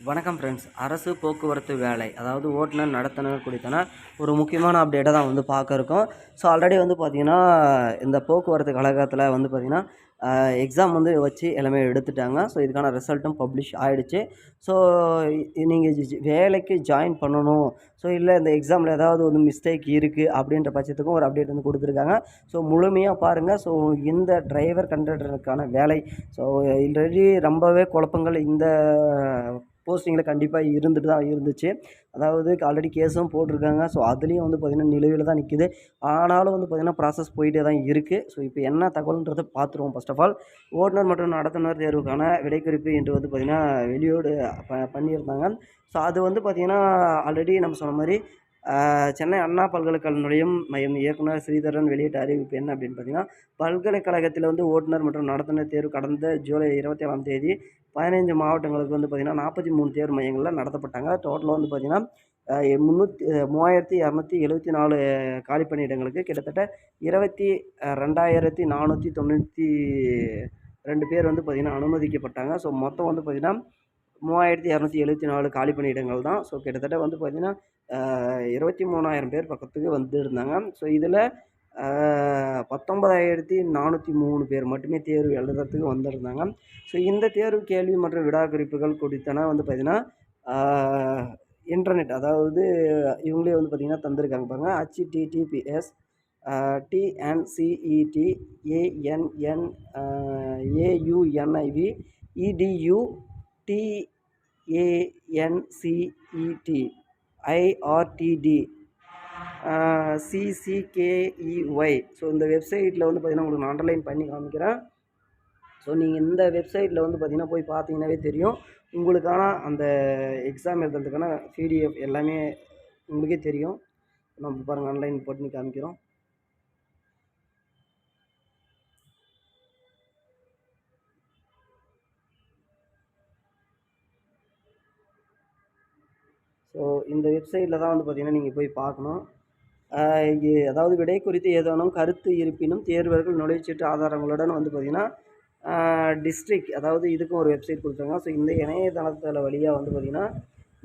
வணக்கம் ஃப்ரெண்ட்ஸ் அரசு போக்குவரத்து வேலை அதாவது ஓட்டுநர் நடத்துனர் குறித்தன ஒரு முக்கியமான அப்டேட்டை தான் வந்து பார்க்க இருக்கோம். ஸோ ஆல்ரெடி வந்து பார்த்திங்கன்னா இந்த போக்குவரத்து கழகத்தில் வந்து பார்த்திங்கன்னா எக்ஸாம் வந்து வச்சு எல்லாமே எடுத்துட்டாங்க. ஸோ இதுக்கான ரிசல்ட்டும் பப்ளிஷ் ஆகிடுச்சு ஸோ நீங்கள் வேலைக்கு ஜாயின் பண்ணணும். ஸோ இல்லை இந்த எக்ஸாமில் ஏதாவது வந்து மிஸ்டேக் இருக்குது அப்படின்ற பட்சத்துக்கும் ஒரு அப்டேட் வந்து கொடுத்துருக்காங்க. ஸோ முழுமையாக பாருங்கள் ஸோ இந்த டிரைவர் கண்டக்டருக்கான வேலை ஸோ ஆல்ரெடி ரொம்பவே குழப்பங்கள் இந்த போஸ்டிங்கில் கண்டிப்பாக இருந்துட்டு தான் இருந்துச்சு. அதாவது ஆல்ரெடி கேஸும் போட்டிருக்காங்க. ஸோ அதுலேயும் வந்து பார்த்திங்கன்னா நிலுவையில் தான் நிற்கிது ஆனாலும் வந்து பார்த்திங்கன்னா ப்ராசஸ் போயிட்டே தான் இருக்குது ஸோ இப்போ என்ன தகவல்ன்றதை பார்த்துருவோம் ஃபர்ஸ்ட் ஆஃப் ஆல் ஓட்டுநர் மற்றும் நடத்துனர் தேர்வுக்கான விடைக்குறிப்பு என்று வந்து பார்த்திங்கன்னா வெளியோடு ப பண்ணியிருந்தாங்க. ஸோ அது வந்து பார்த்திங்கன்னா ஆல்ரெடி நம்ம சொன்ன மாதிரி சென்னை அண்ணா பல்கலைக்கழக மையம் இயக்குனர் ஸ்ரீதரன் வெளியிட்ட அறிவிப்பு என்ன அப்படின்னு பார்த்தீங்கன்னா பல்கலைக்கழகத்தில் வந்து ஓட்டுநர் மற்றும் நடத்துனர் தேர்வு கடந்த ஜூலை இருபத்தி ஏழாம் தேதி பதினைஞ்சு மாவட்டங்களுக்கு வந்து பார்த்திங்கன்னா நாற்பத்தி மூணு தேர்வு மையங்களில் நடத்தப்பட்டாங்க. டோட்டலாக வந்து பார்த்திங்கன்னா முந்நூற்றி மூவாயிரத்தி இரநூத்தி எழுபத்தி நாலு காலி பணியிடங்களுக்கு கிட்டத்தட்ட இருபத்தி ரெண்டாயிரத்தி நானூற்றி தொண்ணூற்றி ரெண்டு பேர் வந்து பார்த்திங்கன்னா அனுமதிக்கப்பட்டாங்க. ஸோ மொத்தம் வந்து பார்த்திங்கன்னா மூவாயிரத்தி இரநூத்தி எழுபத்தி நாலு காலி பணியிடங்கள் தான். ஸோ கிட்டத்தட்ட வந்து பார்த்திங்கன்னா இருபத்தி மூணாயிரம் பேர் பக்கத்துக்கு வந்துருந்தாங்க. ஸோ இதில் பத்தொன்பதாயிரத்தி நானூற்றி மூணு பேர் மட்டுமே தேர்வு எழுதுறதுக்கு வந்திருந்தாங்க. ஸோ இந்த தேர்வு கேள்வி மற்றும் விடாக்குறிப்புகள் குறித்தன வந்து பார்த்திங்கன்னா இன்டர்நெட் அதாவது இவங்களே வந்து பார்த்திங்கன்னா தந்திருக்காங்க பாருங்கள் HTTPS TNCET ANN AUNIV EDU TANCET IRTT CCKEY so இந்த வெப்சைட்டில் வந்து பார்த்திங்கன்னா உங்களுக்கு நான் அண்டர்லைன் பண்ணி காமிக்கிறேன். ஸோ நீங்கள் இந்த வெப்சைட்டில் வந்து பார்த்திங்கன்னா போய் பார்த்தீங்கன்னாவே தெரியும். உங்களுக்கான அந்த எக்ஸாம் எழுதுறதுக்கான பிடிஎஃப் எல்லாமே உங்களுக்கே தெரியும். நம்ம பாருங்கள் ஆன்லைன் பண்ணி காமிக்கிறோம். ஸோ இந்த வெப்சைட்டில் தான் வந்து பார்த்திங்கன்னா நீங்கள் போய் பார்க்கணும். இங்கே அதாவது விடை குறித்து ஏதேனும் கருத்து இருப்பினும் தேர்வர்கள் நுழைவுச்சீட்டு ஆதாரங்களுடன் வந்து பார்த்திங்கன்னா டிஸ்ட்ரிக் அதாவது இதுக்கும் ஒரு வெப்சைட் கொடுத்துருக்காங்க. ஸோ இந்த இணையதளத்தில் வழியாக வந்து பார்த்திங்கன்னா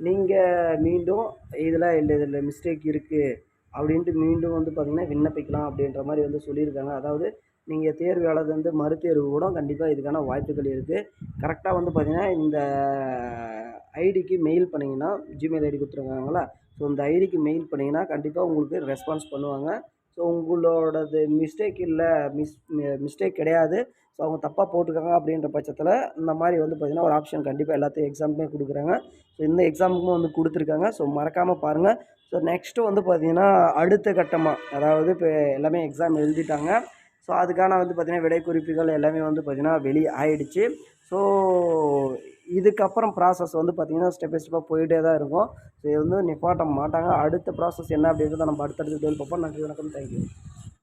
நீங்கள் மீண்டும் இதில் இல்லை இதில் மிஸ்டேக் இருக்குது அப்படின்ட்டு மீண்டும் வந்து பார்த்திங்கன்னா விண்ணப்பிக்கலாம் அப்படின்ற மாதிரி வந்து சொல்லியிருக்காங்க. அதாவது நீங்கள் தேர்வு எழுது வந்து மறுதேர்வு கூட கண்டிப்பாக இதுக்கான வாய்ப்புகள் இருக்குது கரெக்டாக வந்து பார்த்திங்கன்னா இந்த ஐடிக்கு மெயில் பண்ணிங்கன்னா ஜிமெயில் ஐடி கொடுத்துருக்காங்களா ஸோ இந்த ஐடிக்கு மெயில் பண்ணிங்கன்னா கண்டிப்பாக உங்களுக்கு ரெஸ்பான்ஸ் பண்ணுவாங்க. ஸோ உங்களோடது மிஸ்டேக் இல்லை மிஸ் மிஸ்டேக் கிடையாது. ஸோ அவங்க தப்பாக போட்டிருக்காங்க அப்படின்ற பட்சத்தில் இந்த மாதிரி வந்து பார்த்திங்கன்னா ஒரு ஆப்ஷன் கண்டிப்பாக எல்லாத்தையும் எக்ஸாமுமே கொடுக்குறாங்க. ஸோ இந்த எக்ஸாமுக்கும் வந்து கொடுத்துருக்காங்க. ஸோ மறக்காமல் பாருங்கள் ஸோ நெக்ஸ்ட்டு வந்து பார்த்திங்கன்னா அடுத்த கட்டமாக அதாவது இப்போ எல்லாமே எக்ஸாம் எழுதிட்டாங்க. ஸோ அதுக்கான வந்து பார்த்திங்கன்னா விடை குறிப்புகள் எல்லாமே வந்து பார்த்திங்கன்னா வெளியே ஆயிடுச்சு ஸோ இதுக்கப்புறம் ப்ராசஸ் வந்து பார்த்திங்கன்னா ஸ்டெப் பை ஸ்டெப்பாக போயிட்டே தான் இருக்கும். ஸோ இது வந்து நிப்பாட்ட மாட்டாங்க. அடுத்த ப்ராசஸ் என்ன அப்படின்றத நம்ம அடுத்தடுத்து பார்ப்போம். நன்றி வணக்கம். தேங்க்யூ